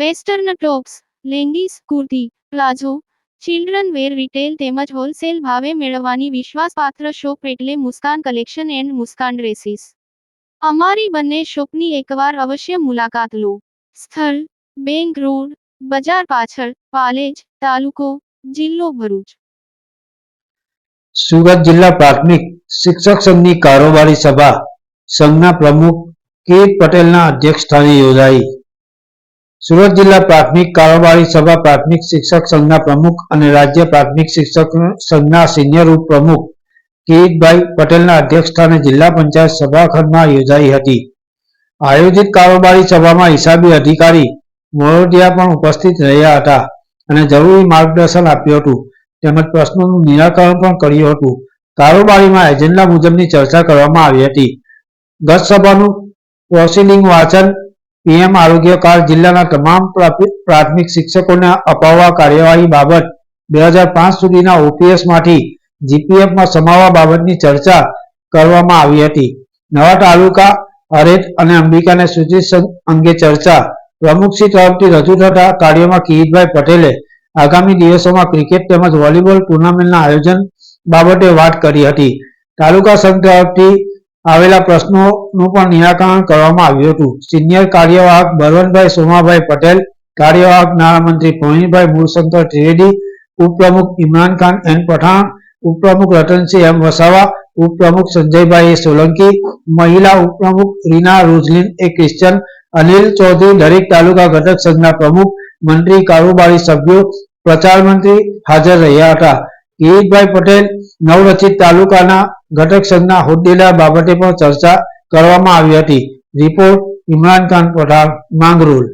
Western tops, leggings, kurti, palazzo, children wear retail તેમજ wholesale ભાવે મેળવવાની વિશ્વાસપાત્ર શોપ એટલે Muskan collection and Muskan dresses. અમારી બંને શોપની એકવાર અવશ્ય મુલાકાત લો. સ્થળ, બેંક રોડ, બજાર પાછળ, પાલેજ, તાલુકો, જિલ્લો ભરૂચ. સુરત જિલ્લા પ્રાથમિક શિક્ષક સંઘની કારોબારી સભા સંઘના પ્રમુખ કે પટેલના અધ્યક્ષસ્થાને યોજાઈ. સુરત જિલ્લા પ્રાથમિક કારોબારી સભા પ્રાથમિક શિક્ષક સંઘના પ્રમુખ અને રાજ્ય પ્રાથમિક શિક્ષક સંઘના સિનિયર ઉપપ્રમુખ કિરીટભાઈ પટેલના અધ્યક્ષસ્થાને જિલ્લા પંચાયત સભાખંડમાં યોજાઈ હતી. આયોજિત કારોબારી સભામાં હિસાબી અધિકારી મોરોડિયા પણ ઉપસ્થિત રહ્યા હતા અને જરૂરી માર્ગદર્શન આપ્યું હતું તેમજ પ્રશ્નોનું નિરાકરણ પણ કર્યું હતું. કારોબારીમાં એજન્ડા મુજબની ચર્ચા કરવામાં આવી હતી. ગત સભાનું પ્રોસિડિંગ વાંચન પીએમ આરોગ્ય કાર્ડ જિલ્લાના તમામ પ્રાથમિક શિક્ષકોને અપાવવા કાર્યવાહી બાબત બે હજાર પાંચ સુધીના જીપીએફમાં સમાવવા બાબતની ચર્ચા કરવામાં આવી હતી. નવા તાલુકા હરેટ અને અંબિકાને સૂચિત અંગે ચર્ચા. પ્રમુખશ્રી તરફથી રજૂ થતા કાર્યમાં કિરીટભાઈ પટેલે આગામી દિવસોમાં ક્રિકેટ તેમજ વોલીબોલ ટુર્નામેન્ટના આયોજન બાબતે વાત કરી હતી. તાલુકા સંઘ તરફથી આવેલા પ્રશ્નોનું પણ નિરાકરણ કરવામાં આવ્યું હતું. સિનિયર કાર્યવાહક બળવંતભાઈ સોમાભાઈ પટેલ, કાર્યવાહક નાણામંત્રી પ્રવીણભાઈ મૂળશંકર ત્રિવેદી, ઉપપ્રમુખ ઇમરાન ખાન એન પઠાણ, ઉપપ્રમુખ રતનસિંહ એમ વસાવા, ઉપપ્રમુખ સંજયભાઈ સોલંકી, મહિલા ઉપપ્રમુખ Reena Roslin A Christian, Anil Chaudhary દરેક તાલુકા ઘટક સંઘના પ્રમુખ, મંત્રી કારોબારી સભ્યો, પ્રચાર મંત્રી હાજર રહ્યા હતા. કિરીટભાઈ પટેલ નવરચિત તાલુકાના ઘટક સંઘના હોદ્દેદાર બાબતે પણ ચર્ચા કરવામાં આવી હતી. રિપોર્ટ ઇમરાન ખાન પઠાણ, માંગરોળ.